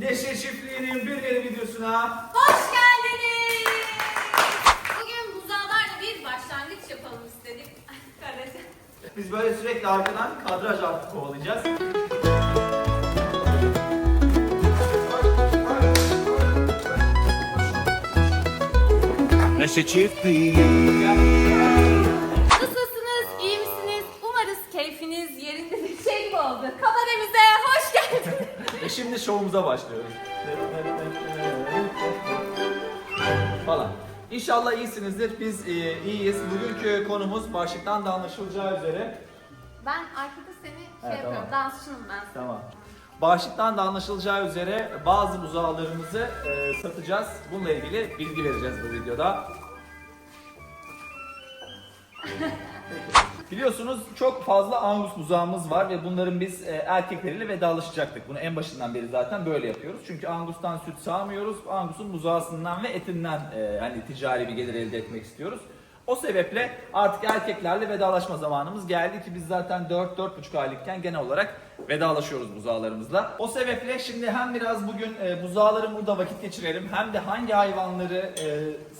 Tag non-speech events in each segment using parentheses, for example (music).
Neşe Çiftliği'nin bir yeni videosuna Hoş geldiniz. Bugün buzağlarla bir başlangıç yapalım istedik. (laughs) Kardeşim. biz böyle sürekli arkadan kadraj artık kovalayacağız. Neşe çiftliği şimdi şovumuza başlıyoruz. Falan. İnşallah iyisinizdir. Biz e, iyiyiz. Bugünkü konumuz başlıktan da anlaşılacağı üzere Ben arkada seni şey Evet, yapıyorum. tamam. Dansçınım ben. Tamam. Başlıktan da anlaşılacağı üzere bazı buzağlarımızı e, satacağız. Bununla ilgili bilgi vereceğiz bu videoda. Biliyorsunuz çok fazla Angus buzağımız var ve bunların biz e, erkekleriyle vedalaşacaktık. Bunu en başından beri zaten böyle yapıyoruz. Çünkü Angus'tan süt sağmıyoruz. Angus'un buzağısından ve etinden e, hani ticari bir gelir elde etmek istiyoruz. O sebeple artık erkeklerle vedalaşma zamanımız geldi ki biz zaten 4-4,5 aylıkken genel olarak vedalaşıyoruz buzağlarımızla. O sebeple şimdi hem biraz bugün e, buzağların burada vakit geçirelim hem de hangi hayvanları e,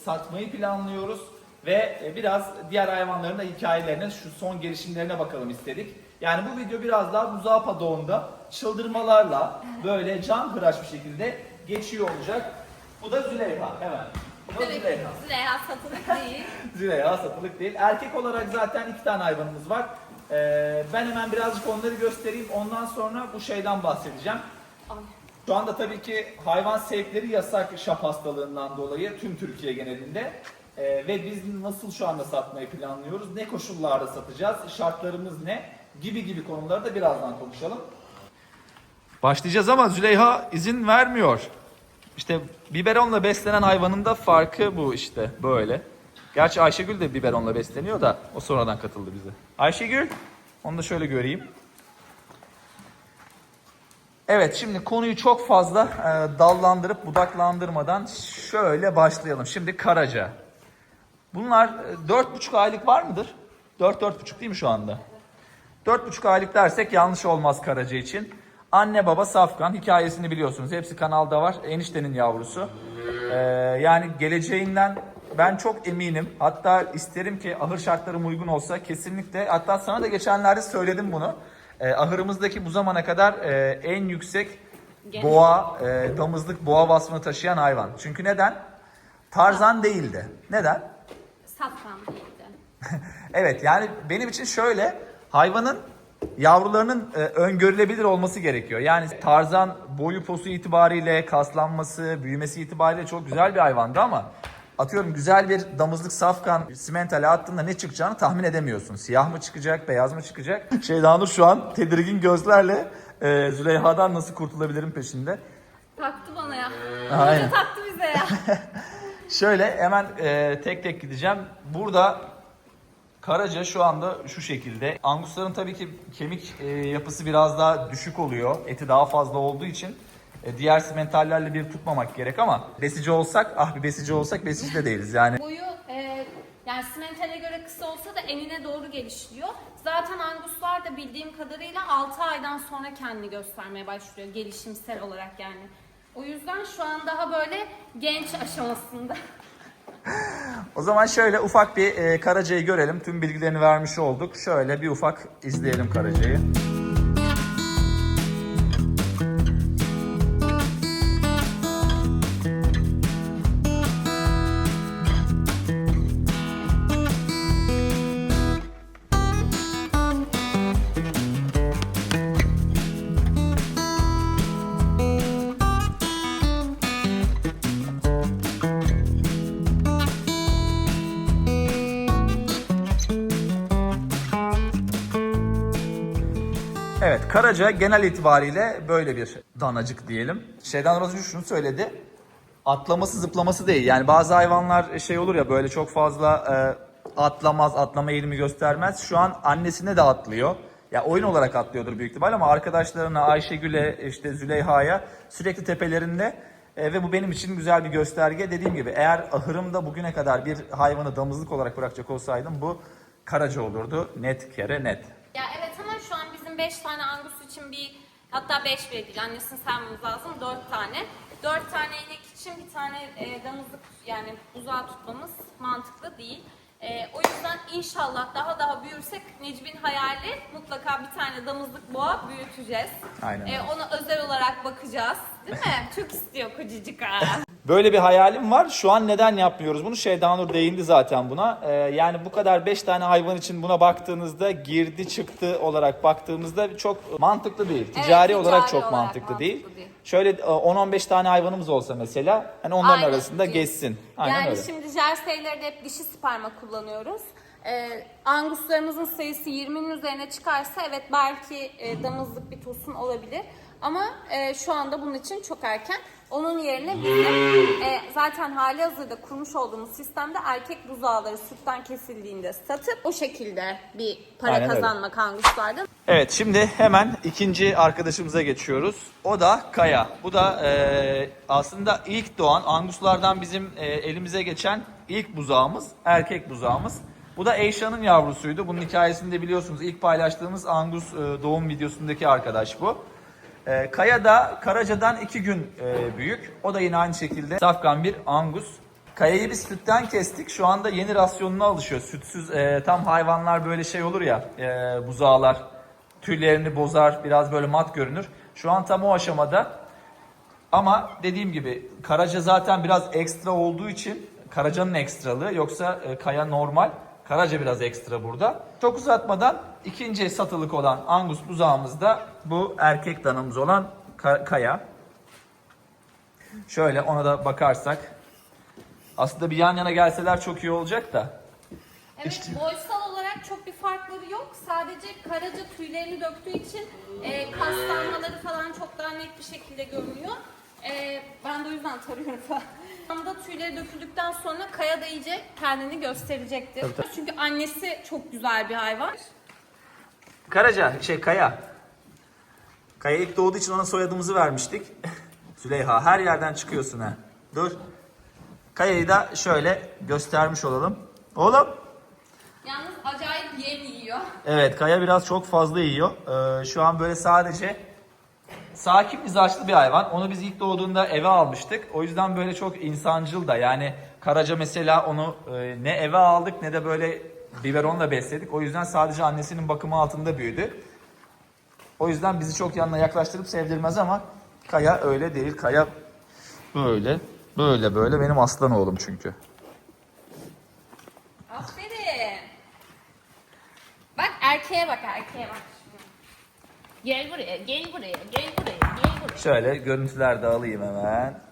satmayı planlıyoruz ve e, biraz diğer hayvanların da hikayelerine, şu son gelişimlerine bakalım istedik. Yani bu video biraz daha buzağı padoğunda çıldırmalarla böyle can hıraş bir şekilde geçiyor olacak. Bu da Züleyha hemen. Bu da Züleyha. Züleyha satılık değil. (laughs) Züleyha satılık değil. Erkek olarak zaten iki tane hayvanımız var. Ee, ben hemen birazcık onları göstereyim. Ondan sonra bu şeyden bahsedeceğim. Ay. Şu anda tabii ki hayvan sevkleri yasak şap hastalığından dolayı tüm Türkiye genelinde. Ee, ve biz nasıl şu anda satmayı planlıyoruz? Ne koşullarda satacağız? Şartlarımız ne? Gibi gibi konuları da birazdan konuşalım. Başlayacağız ama Züleyha izin vermiyor. İşte biberonla beslenen hayvanın da farkı bu işte böyle. Gerçi Ayşegül de biberonla besleniyor da o sonradan katıldı bize. Ayşegül, onu da şöyle göreyim. Evet şimdi konuyu çok fazla e, dallandırıp budaklandırmadan şöyle başlayalım. Şimdi Karaca. Bunlar e, dört buçuk aylık var mıdır? Dört, dört buçuk değil mi şu anda? Dört buçuk aylık dersek yanlış olmaz Karaca için. Anne baba Safkan hikayesini biliyorsunuz. Hepsi kanalda var. Eniştenin yavrusu. Ee, yani geleceğinden ben çok eminim. Hatta isterim ki ahır şartlarım uygun olsa kesinlikle. Hatta sana da geçenlerde söyledim bunu. Ee, ahırımızdaki bu zamana kadar e, en yüksek Genç. boğa, e, damızlık boğa vasfını taşıyan hayvan. Çünkü neden? Tarzan değildi. Neden? Safkan değildi. (laughs) Evet yani benim için şöyle hayvanın yavrularının e, öngörülebilir olması gerekiyor. Yani Tarzan boyu posu itibariyle kaslanması, büyümesi itibariyle çok güzel bir hayvandı ama atıyorum güzel bir damızlık safkan simentale attığında ne çıkacağını tahmin edemiyorsun. Siyah mı çıkacak, beyaz mı çıkacak? (laughs) Şeydanur şu an tedirgin gözlerle e, Züleyha'dan nasıl kurtulabilirim peşinde. Taktı bana ya. Aynen. Taktı bize ya. (laughs) Şöyle hemen e, tek tek gideceğim. Burada Karaca şu anda şu şekilde. Angusların tabii ki kemik e, yapısı biraz daha düşük oluyor. Eti daha fazla olduğu için e, diğer simentallerle bir tutmamak gerek ama besici olsak, ah bir besici olsak besici de değiliz yani. Boyu e, yani simentale göre kısa olsa da enine doğru gelişiyor. Zaten anguslar da bildiğim kadarıyla 6 aydan sonra kendini göstermeye başlıyor gelişimsel olarak yani. O yüzden şu an daha böyle genç aşamasında. O zaman şöyle ufak bir e, Karaca'yı görelim. Tüm bilgilerini vermiş olduk. Şöyle bir ufak izleyelim Karaca'yı. Karaca genel itibariyle böyle bir danacık diyelim. Şeyden Rozcu şunu söyledi. Atlaması zıplaması değil. Yani bazı hayvanlar şey olur ya böyle çok fazla e, atlamaz, atlama eğilimi göstermez. Şu an annesine de atlıyor. Ya oyun olarak atlıyordur büyük ihtimal ama arkadaşlarına Ayşegül'e işte Züleyha'ya sürekli tepelerinde e, ve bu benim için güzel bir gösterge. Dediğim gibi eğer ahırımda bugüne kadar bir hayvanı damızlık olarak bırakacak olsaydım bu Karaca olurdu. Net kere net. Ya evet ama şu an bizim 5 tane angus için bir Hatta 5 bile değil. Annesini saymamız lazım. 4 tane. 4 tane inek için bir tane e, damızlık yani uzağa tutmamız mantıklı değil. E, o yüzden inşallah daha daha büyürsek Necip'in hayali mutlaka bir tane damızlık boğa büyüteceğiz. Aynen. E, ona özel olarak bakacağız. Değil mi? (laughs) Çok istiyor kocacık ha. Böyle bir hayalim var. Şu an neden yapmıyoruz bunu? Şeydanur değindi zaten buna. Ee, yani bu kadar 5 tane hayvan için buna baktığınızda girdi çıktı olarak baktığımızda çok mantıklı değil. Ticari, ticari olarak çok olarak mantıklı, mantıklı değil. değil. Şöyle e, 10-15 tane hayvanımız olsa mesela hani onların Aynen, arasında geçsin. Aynen yani öyle. şimdi jerseyleri de hep dişi sperma kullanıyoruz. Ee, anguslarımızın sayısı 20'nin üzerine çıkarsa evet belki e, damızlık bir tosun olabilir. Ama e, şu anda bunun için çok erken. Onun yerine bizim e, zaten hali hazırda kurmuş olduğumuz sistemde erkek buzağları sütten kesildiğinde satıp o şekilde bir para Aynen öyle. kazanmak anguslardan. Evet şimdi hemen ikinci arkadaşımıza geçiyoruz. O da Kaya. Bu da e, aslında ilk doğan Anguslardan bizim e, elimize geçen ilk buzağımız. Erkek buzağımız. Bu da Eyşan'ın yavrusuydu. Bunun hikayesini de biliyorsunuz. İlk paylaştığımız Angus e, doğum videosundaki arkadaş bu. E, Kaya da Karaca'dan iki gün e, büyük. O da yine aynı şekilde safkan bir Angus. Kayayı biz sütten kestik. Şu anda yeni rasyonuna alışıyor. Sütsüz e, tam hayvanlar böyle şey olur ya e, buzağlar tüylerini bozar biraz böyle mat görünür. Şu an tam o aşamada. Ama dediğim gibi Karaca zaten biraz ekstra olduğu için Karaca'nın ekstralığı yoksa e, Kaya normal. Karaca biraz ekstra burada. Çok uzatmadan ikinci satılık olan Angus buzağımız da bu erkek danamız olan Ka- Kaya. Şöyle ona da bakarsak. Aslında bir yan yana gelseler çok iyi olacak da. Evet, boysal olarak çok bir farkları yok. Sadece karaca tüylerini döktüğü için e, kaslanmaları falan çok daha net bir şekilde görünüyor. E, ben de o yüzden tarıyorum falan. Tam da tüyleri döküldükten sonra kaya da iyice kendini gösterecektir. Tabii, tabii. Çünkü annesi çok güzel bir hayvan. Karaca, şey Kaya. Kaya ilk doğduğu için ona soyadımızı vermiştik. (laughs) Züleyha her yerden çıkıyorsun ha. Dur. Kaya'yı da şöyle göstermiş olalım. Oğlum. Yalnız acayip yem yiyor. Evet Kaya biraz çok fazla yiyor. Ee, şu an böyle sadece sakin mizaçlı bir hayvan. Onu biz ilk doğduğunda eve almıştık. O yüzden böyle çok insancıl da yani Karaca mesela onu e, ne eve aldık ne de böyle biberonla besledik. O yüzden sadece annesinin bakımı altında büyüdü. O yüzden bizi çok yanına yaklaştırıp sevdirmez ama Kaya öyle değil. Kaya böyle böyle böyle benim aslan oğlum çünkü. Aferin. Bak erkeğe bak erkeğe bak. Gel buraya, gel buraya, gel buraya, gel buraya. Şöyle görüntüler de alayım hemen.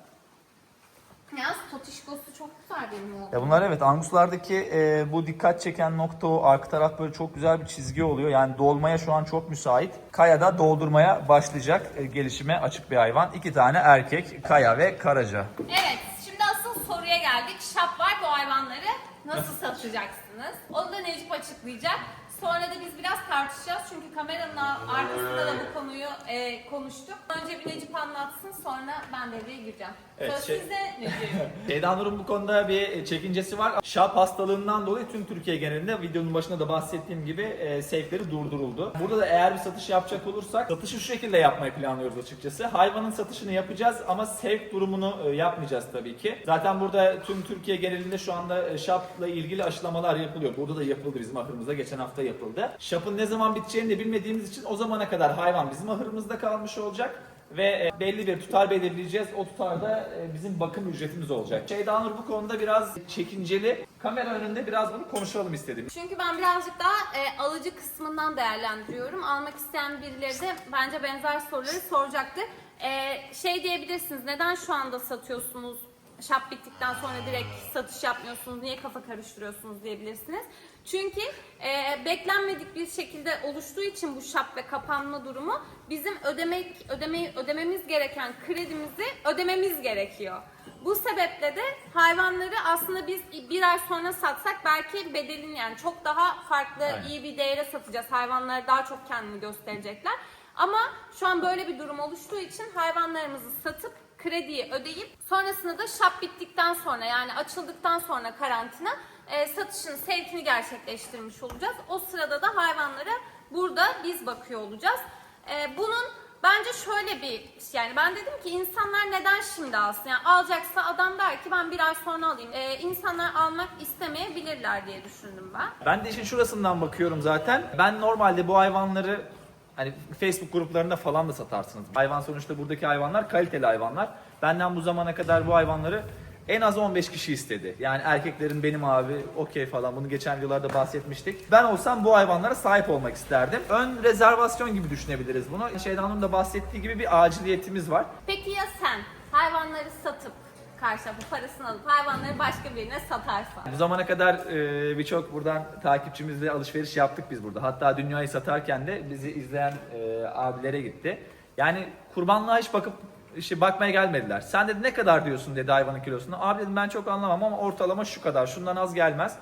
Yalnız totişkosu çok güzel benim oğlum. Ya bunlar evet Anguslardaki e, bu dikkat çeken nokta o arka taraf böyle çok güzel bir çizgi oluyor. Yani dolmaya şu an çok müsait. Kaya da doldurmaya başlayacak. E, gelişime açık bir hayvan. İki tane erkek Kaya ve Karaca. Evet, şimdi asıl soruya geldik. Şap var bu hayvanları nasıl satacaksınız? Onu da Necip açıklayacak. Sonra da biz biraz tartışacağız çünkü kameranın arkasında da bu konuyu e, konuştuk. Önce bir Necip anlatsın sonra ben devreye gireceğim. Evet, şey- sizde. Şeyda (laughs) Nur'un bu konuda bir çekincesi var. Şap hastalığından dolayı tüm Türkiye genelinde videonun başında da bahsettiğim gibi e, sevkleri durduruldu. Burada da eğer bir satış yapacak olursak satışı şu şekilde yapmayı planlıyoruz açıkçası. Hayvanın satışını yapacağız ama sevk durumunu e, yapmayacağız tabii ki. Zaten burada tüm Türkiye genelinde şu anda e, şapla ilgili aşılamalar yapılıyor. Burada da yapıldı bizim ahırımızda. Geçen hafta yapıldı. Şapın ne zaman biteceğini de bilmediğimiz için o zamana kadar hayvan bizim ahırımızda kalmış olacak ve e, belli bir tutar belirleyeceğiz. O tutarda e, bizim bakım ücretimiz olacak. Şeyda Nur bu konuda biraz çekinceli. Kamera önünde biraz bunu konuşalım istedim. Çünkü ben birazcık daha e, alıcı kısmından değerlendiriyorum. Almak isteyen birileri de bence benzer soruları soracaktır. E, şey diyebilirsiniz, neden şu anda satıyorsunuz? Şap bittikten sonra direkt satış yapmıyorsunuz, niye kafa karıştırıyorsunuz diyebilirsiniz. Çünkü e, beklenmedik bir şekilde oluştuğu için bu şap ve kapanma durumu bizim ödemek ödemeyi ödememiz gereken kredimizi ödememiz gerekiyor. Bu sebeple de hayvanları aslında biz bir ay sonra satsak belki bedelin yani çok daha farklı Aynen. iyi bir değere satacağız. Hayvanlar daha çok kendini gösterecekler. Ama şu an böyle bir durum oluştuğu için hayvanlarımızı satıp krediyi ödeyip sonrasında da şap bittikten sonra yani açıldıktan sonra karantina e, satışın sevkini gerçekleştirmiş olacağız. O sırada da hayvanlara burada biz bakıyor olacağız. E, bunun Bence şöyle bir yani ben dedim ki insanlar neden şimdi alsın? Yani alacaksa adam der ki ben bir ay sonra alayım. Ee, insanlar almak istemeyebilirler diye düşündüm ben. Ben de işin şurasından bakıyorum zaten. Ben normalde bu hayvanları hani Facebook gruplarında falan da satarsınız. Hayvan sonuçta buradaki hayvanlar kaliteli hayvanlar. Benden bu zamana kadar bu hayvanları en az 15 kişi istedi. Yani erkeklerin benim abi okey falan bunu geçen videolarda bahsetmiştik. Ben olsam bu hayvanlara sahip olmak isterdim. Ön rezervasyon gibi düşünebiliriz bunu. Şeydan Hanım da bahsettiği gibi bir aciliyetimiz var. Peki ya sen hayvanları satıp karşılıklı parasını alıp hayvanları başka birine satarsan? Bu zamana kadar e, birçok buradan takipçimizle alışveriş yaptık biz burada. Hatta dünyayı satarken de bizi izleyen e, abilere gitti. Yani kurbanlığa hiç bakıp işte bakmaya gelmediler. Sen dedi ne kadar diyorsun dedi hayvanın kilosunu. Abi dedim ben çok anlamam ama ortalama şu kadar. Şundan az gelmez.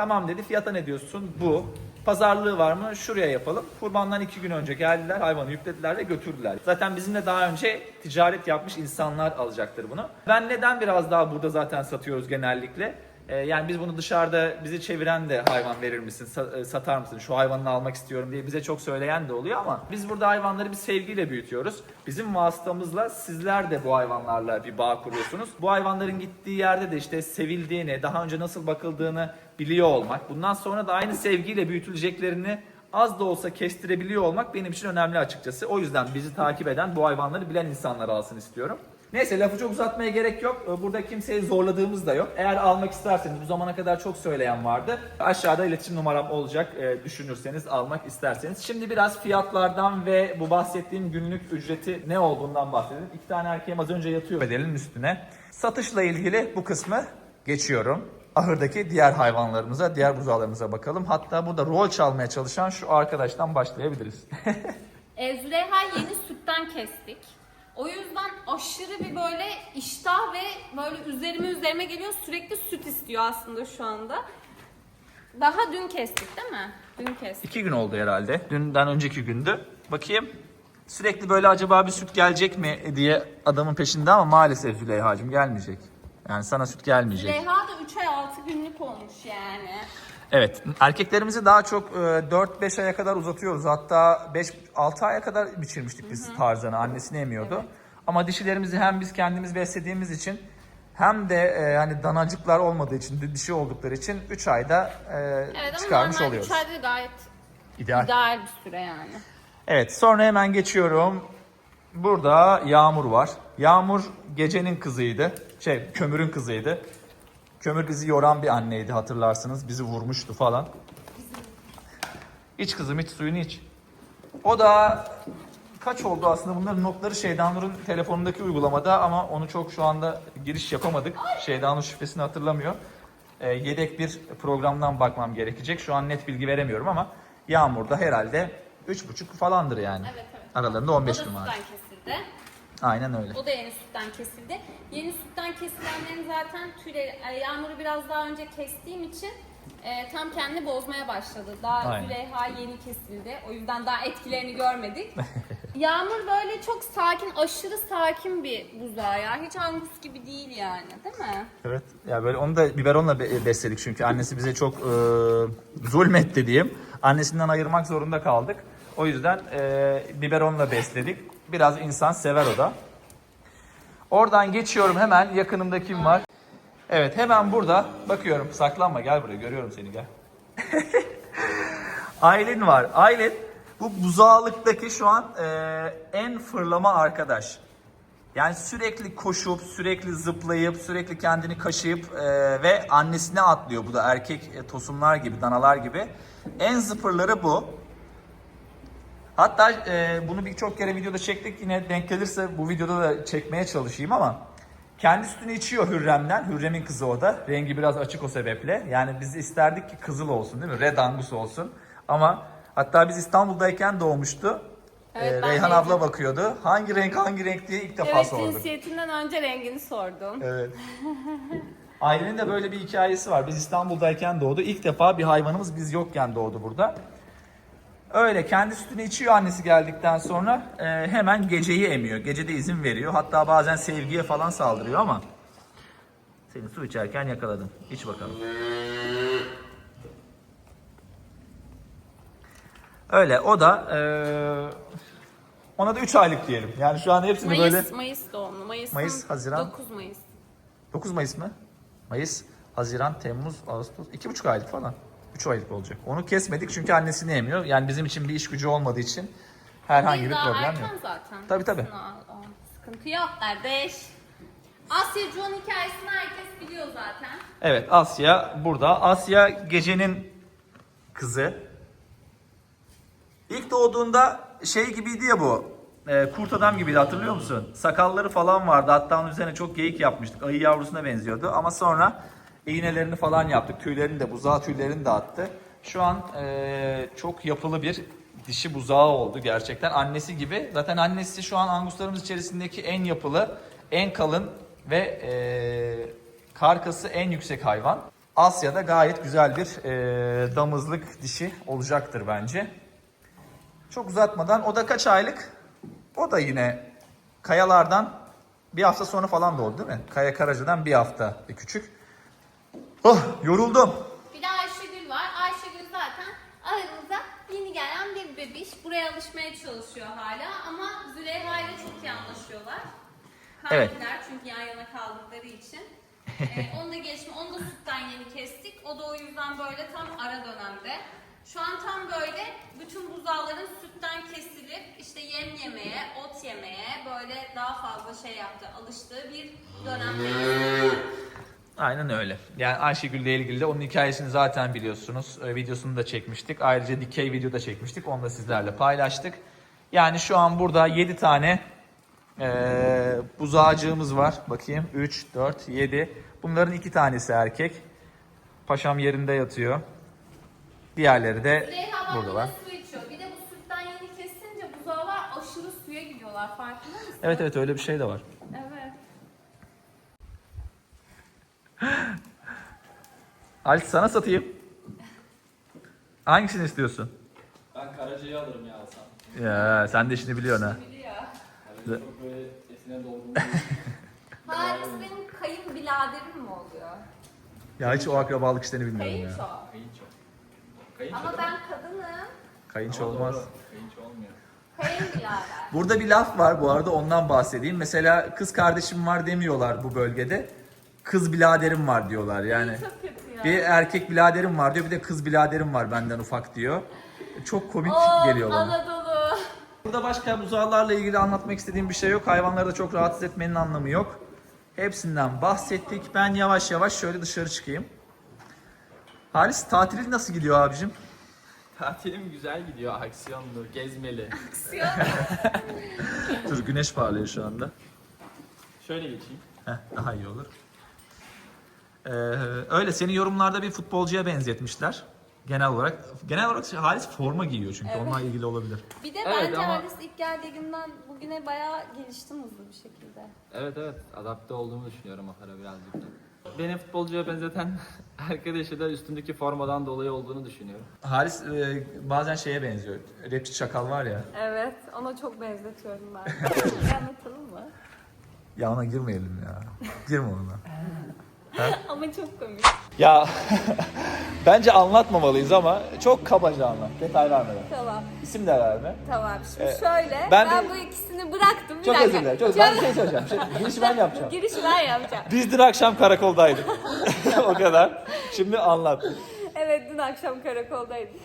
Tamam dedi fiyata ne diyorsun? Bu. Pazarlığı var mı? Şuraya yapalım. Kurbandan iki gün önce geldiler hayvanı yüklediler ve götürdüler. Zaten bizimle daha önce ticaret yapmış insanlar alacaktır bunu. Ben neden biraz daha burada zaten satıyoruz genellikle? Ee, yani biz bunu dışarıda bizi çeviren de hayvan verir misin, e, satar mısın, şu hayvanını almak istiyorum diye bize çok söyleyen de oluyor ama biz burada hayvanları bir sevgiyle büyütüyoruz. Bizim vasıtamızla sizler de bu hayvanlarla bir bağ kuruyorsunuz. Bu hayvanların gittiği yerde de işte sevildiğini, daha önce nasıl bakıldığını biliyor olmak, bundan sonra da aynı sevgiyle büyütüleceklerini az da olsa kestirebiliyor olmak benim için önemli açıkçası. O yüzden bizi takip eden, bu hayvanları bilen insanlar alsın istiyorum. Neyse lafı çok uzatmaya gerek yok. Ee, Burada kimseyi zorladığımız da yok. Eğer almak isterseniz bu zamana kadar çok söyleyen vardı. Aşağıda iletişim numaram olacak. Ee, düşünürseniz almak isterseniz. Şimdi biraz fiyatlardan ve bu bahsettiğim günlük ücreti ne olduğundan bahsedelim. İki tane erkeğim az önce yatıyor bedelin üstüne. Satışla ilgili bu kısmı geçiyorum. Ahırdaki diğer hayvanlarımıza, diğer buzağlarımıza bakalım. Hatta burada rol çalmaya çalışan şu arkadaştan başlayabiliriz. (laughs) Züleyha yeni sütten kestik. O yüzden aşırı bir böyle iştah ve böyle üzerime üzerime geliyor. Sürekli süt istiyor aslında şu anda. Daha dün kestik değil mi? Dün kestik. İki gün oldu herhalde. Dünden önceki gündü. Bakayım. Sürekli böyle acaba bir süt gelecek mi diye adamın peşinde ama maalesef Züleyha'cığım gelmeyecek. Yani sana süt gelmeyecek. Züleyha da 3 ay 6 günlük olmuş yani. Evet. Erkeklerimizi daha çok e, 4-5 aya kadar uzatıyoruz. Hatta 5-6 aya kadar biçirmiştik biz Tarzan'ı. Annesini emiyordu. Ama dişilerimizi hem biz kendimiz beslediğimiz için hem de e, hani danacıklar olmadığı için, di- dişi oldukları için 3 ayda e, Evet ama çıkarmış normalde oluyoruz. 3 ayda gayet İdeal. ideal bir süre yani. Evet sonra hemen geçiyorum. Burada Yağmur var. Yağmur gecenin kızıydı. Şey kömürün kızıydı. Kömür bizi yoran bir anneydi hatırlarsınız. Bizi vurmuştu falan. İç kızım iç suyunu iç. O da kaç oldu aslında bunların notları Şeydanur'un telefonundaki uygulamada ama onu çok şu anda giriş yapamadık. Şeydanur şifresini hatırlamıyor. Ee, yedek bir programdan bakmam gerekecek. Şu an net bilgi veremiyorum ama Yağmur'da herhalde 3,5 falandır yani. Evet evet. Aralarında O da 15 numara. sütten kesildi. Aynen öyle. O da yeni sütten kesildi. Yeni sütten kesilenlerin zaten tüyleri, yağmuru biraz daha önce kestiğim için e, tam kendini bozmaya başladı. Daha Aynen. Züleyha yeni kesildi. O yüzden daha etkilerini görmedik. (laughs) Yağmur böyle çok sakin, aşırı sakin bir buzağı ya. Hiç angus gibi değil yani değil mi? Evet. Ya böyle onu da biberonla be- besledik çünkü annesi bize çok e, zulmetti diyeyim. Annesinden ayırmak zorunda kaldık. O yüzden e, biberonla besledik. Biraz insan sever o da. Oradan geçiyorum hemen yakınımda kim var? Evet hemen burada bakıyorum. Saklanma gel buraya görüyorum seni gel. (laughs) Aylin var. Aylin bu buzağlıktaki şu an e, en fırlama arkadaş. Yani sürekli koşup, sürekli zıplayıp, sürekli kendini kaşıyıp e, ve annesine atlıyor. Bu da erkek e, tosunlar gibi, danalar gibi. En zıpırları bu. Hatta e, bunu birçok kere videoda çektik. Yine denk gelirse bu videoda da çekmeye çalışayım ama kendi sütünü içiyor Hürrem'den. Hürrem'in kızı o da. Rengi biraz açık o sebeple. Yani biz isterdik ki kızıl olsun değil mi? Red Angus olsun. Ama hatta biz İstanbul'dayken doğmuştu. Evet, Ee, Reyhan abla bakıyordu. Hangi renk hangi renk diye ilk defa Evet sorduk. cinsiyetinden önce rengini sordum. Evet. (laughs) Ailenin de böyle bir hikayesi var. Biz İstanbul'dayken doğdu. İlk defa bir hayvanımız biz yokken doğdu burada. Öyle kendi sütünü içiyor annesi geldikten sonra e, hemen geceyi emiyor. Gecede izin veriyor. Hatta bazen sevgiye falan saldırıyor ama seni su içerken yakaladım. İç bakalım. Öyle o da e, Ona da 3 aylık diyelim. Yani şu an hepsini Mayıs, böyle... Mayıs doğumlu. Mayıs'ın Mayıs, Haziran. 9 Mayıs. 9 Mayıs mı? Mayıs, Haziran, Temmuz, Ağustos. 2,5 aylık falan. 3 aylık olacak. Onu kesmedik çünkü annesini yemiyor. Yani bizim için bir iş gücü olmadığı için herhangi bir problem yok. zaten. Tabii, tabii. Sıkıntı yok kardeş. Asya John hikayesini herkes biliyor zaten. Evet Asya burada. Asya gecenin kızı. İlk doğduğunda şey gibiydi ya bu. e, kurt adam gibiydi hatırlıyor musun? Sakalları falan vardı. Hatta onun üzerine çok geyik yapmıştık. Ayı yavrusuna benziyordu. Ama sonra iğnelerini falan yaptık. Tüylerini de buzağı tüylerini de attı. Şu an e, çok yapılı bir dişi buzağı oldu gerçekten. Annesi gibi. Zaten annesi şu an anguslarımız içerisindeki en yapılı, en kalın ve e, karkası en yüksek hayvan. Asya'da gayet güzel bir e, damızlık dişi olacaktır bence. Çok uzatmadan o da kaç aylık? O da yine kayalardan bir hafta sonra falan doğdu değil mi? Kaya Karaca'dan bir hafta küçük. Oh yoruldum. Bir de Ayşegül var. Ayşegül zaten aramıza yeni gelen bir bebiş. Buraya alışmaya çalışıyor hala ama Züleyha ile çok iyi anlaşıyorlar. Evet. Çünkü yan yana kaldıkları için. ee, (laughs) onu da geçme, onu da sütten yeni kestik. O da o yüzden böyle tam ara dönemde. Şu an tam böyle bütün buzağların sütten kesilip işte yem yemeye, ot yemeye böyle daha fazla şey yaptı, alıştığı bir dönemdeyiz. Aynen öyle. Yani Ayşegül'le ilgili de onun hikayesini zaten biliyorsunuz. Ee, videosunu da çekmiştik. Ayrıca dikey video da çekmiştik. Onu da sizlerle paylaştık. Yani şu an burada 7 tane ee, buzağcığımız var. Bakayım 3, 4, 7. Bunların iki tanesi erkek. Paşam yerinde yatıyor. Diğerleri de Züleyha buradalar. bak su içiyor. Bir de bu sütten yeni kesince buzağlar aşırı suya gidiyorlar farkında mısın? Evet evet öyle bir şey de var. Evet. Halit sana satayım. Hangisini istiyorsun? Ben Karaca'yı alırım ya alsam. Ya sen de işini biliyorsun ha. Biliyor. Karaca çok böyle etine dolgun. (laughs) Haris benim kayınbiraderim mi oluyor? Ya hiç o akrabalık işlerini bilmiyorum ya. Kayınço. Kayınço. Kayınço Ama ben kadınım. Kayınço Ama olmaz. doğru, Kayınço olmuyor. Kayınbirader. Burada bir laf var bu arada ondan bahsedeyim. Mesela kız kardeşim var demiyorlar bu bölgede. Kız biraderim var diyorlar yani. Çok kötü ya. Bir erkek biraderim var diyor bir de kız biraderim var benden ufak diyor. Çok komik Oo, geliyor bana. Anadolu. Burada başka buzağlarla ilgili anlatmak istediğim bir şey yok. Hayvanları da çok rahatsız etmenin anlamı yok. Hepsinden bahsettik. Ben yavaş yavaş şöyle dışarı çıkayım. Halis tatilin nasıl gidiyor abicim? Tatilim güzel gidiyor. Aksiyonlu, gezmeli. Dur güneş parlıyor şu anda. Şöyle geçeyim. Heh, daha iyi olur. Ee, öyle seni yorumlarda bir futbolcuya benzetmişler. Genel olarak genel olarak Halis forma giyiyor çünkü onunla ilgili olabilir. Bir de Evet, bence ama- Haris ilk geldiği günden bugüne bayağı geliştim hızlı bir şekilde. Evet evet. Adapte olduğumu düşünüyorum Ahara birazcık da. Beni futbolcuya benzeten (laughs) arkadaşı da üstündeki formadan dolayı olduğunu düşünüyorum. Halis e, bazen şeye benziyor. Rapçi Çakal var ya. Evet, ona çok benzetiyorum ben. (laughs) Anlatalım mı? Ya ona girmeyelim ya. Girme ona. (laughs) Ama çok komik. Ya (laughs) bence anlatmamalıyız ama çok kabaca anlat. Detay vermeden. Tamam, İsim de verme. tamam. Şimdi Ee, şöyle, ben ben, bu ikisini bıraktım. Bir Çok dakika. özür dilerim. Çok, ben bir şey söyleyeceğim. Şey, (laughs) girişi ben yapacağım. Girişi ben yapacağım. Biz dün akşam karakoldaydık. o kadar. Şimdi anlat. Evet, dün akşam karakoldaydım.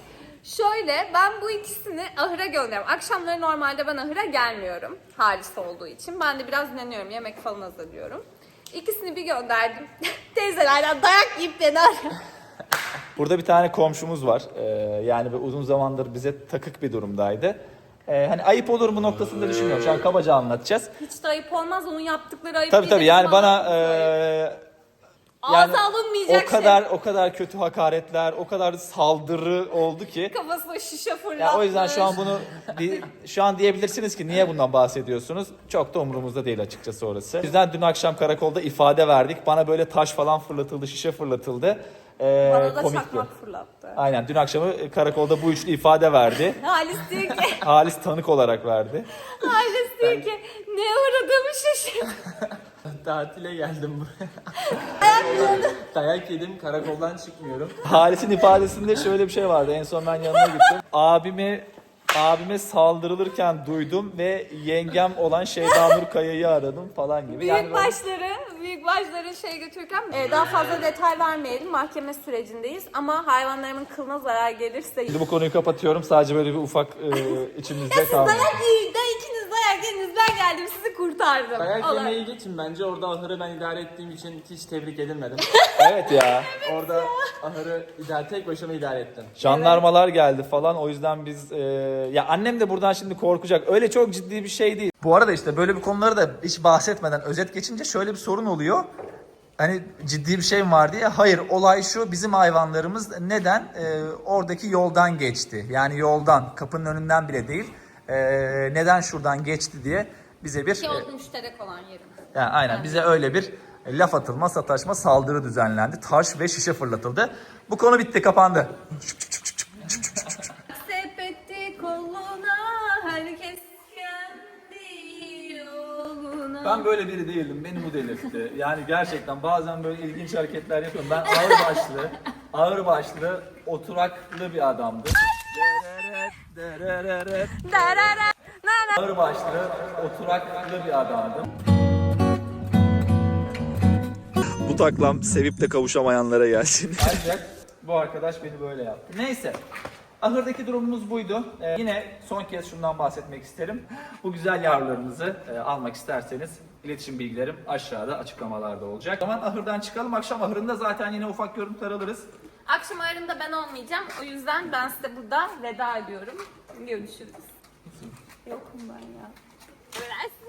Şöyle, ben bu ikisini ahıra gönderiyorum. Akşamları normalde ben ahıra gelmiyorum. Halis olduğu için. Ben de biraz dinleniyorum, yemek falan hazırlıyorum. İkisini bir gönderdim. (laughs) Teyzelerden dayak yiyip beni arıyor. Burada bir tane komşumuz var. Ee, yani uzun zamandır bize takık bir durumdaydı. Ee, hani ayıp olur mu noktasında düşünüyorum. Şu an kabaca anlatacağız. Hiç de ayıp olmaz, onun yaptıkları ayıp Tabii değil, tabii yani bana yani Ağza alınmayacak o kadar o kadar kötü hakaretler, o kadar saldırı oldu ki. şey. Kafasına şişe fırlatmış. Ya o yüzden şu an bunu şu an diyebilirsiniz ki niye bundan bahsediyorsunuz? Çok da umurumuzda değil açıkçası orası. O yüzden dün akşam karakolda ifade verdik. Bana böyle taş falan fırlatıldı, şişe fırlatıldı. Ee, Bana da komikti. çakmak fırlattı. Aynen dün akşamı karakolda bu üçlü ifade verdi. (laughs) Halis diyor ki, (laughs) Halis tanık olarak verdi. Halis diyor ki ne uğradığımı şaşırdım. Tatile geldim buraya. (laughs) Dayak yedim, karakoldan çıkmıyorum. Halis'in ifadesinde şöyle bir şey vardı. En son ben yanına gittim. Abimi abime saldırılırken duydum ve yengem olan Şeyda Nur Kaya'yı aradım falan gibi. Büyük böyle- başları, büyük başları şey götürürken e, daha fazla detay vermeyelim. Mahkeme sürecindeyiz ama hayvanlarımın kılına zarar gelirse Şimdi bu konuyu kapatıyorum. Sadece böyle bir ufak e, (laughs) içimizde kaldı. Dayak yiyin, da ikiniz dayak yediniz. Ben geldim sizi kurtardım. Dayak Olay. yemeyi geçin bence orada ahırı ben idare ettiğim için hiç tebrik edilmedim. (laughs) Evet ya. orada ahırı idare tek başıma idare ettim. Jandarmalar geldi falan o yüzden biz e, ya annem de buradan şimdi korkacak. Öyle çok ciddi bir şey değil. Bu arada işte böyle bir konuları da hiç bahsetmeden özet geçince şöyle bir sorun oluyor. Hani ciddi bir şey mi var diye. Hayır olay şu bizim hayvanlarımız neden E, oradaki yoldan geçti. Yani yoldan kapının önünden bile değil. E, neden şuradan geçti diye bize bir Ki e, o müşterek olan yerim. yani aynen bize öyle bir laf atılma, sataşma, saldırı düzenlendi. Taş ve şişe fırlatıldı. Bu konu bitti, kapandı. Sepeti koluna herkes kendi yoluna. Ben böyle biri değildim. Beni bu delirtti. Yani gerçekten bazen böyle ilginç hareketler yapıyorum. Ben ağır başlı, ağır başlı, oturaklı bir adamdım. Darara. Ağır başlı, oturaklı bir adamdım. Bu taklam sevip de kavuşamayanlara gelsin. (laughs) Ancak bu arkadaş beni böyle yaptı. Neyse. Ahırdaki durumumuz buydu. Ee, yine son kez şundan bahsetmek isterim. Bu güzel yavrularınızı e, almak isterseniz iletişim bilgilerim aşağıda açıklamalarda olacak. O zaman ahırdan çıkalım. Akşam ahırında zaten yine ufak görüntüler alırız. Akşam ayarında ben olmayacağım. O yüzden ben size burada veda ediyorum. Görüşürüz. Yokum ben ya. Biraz.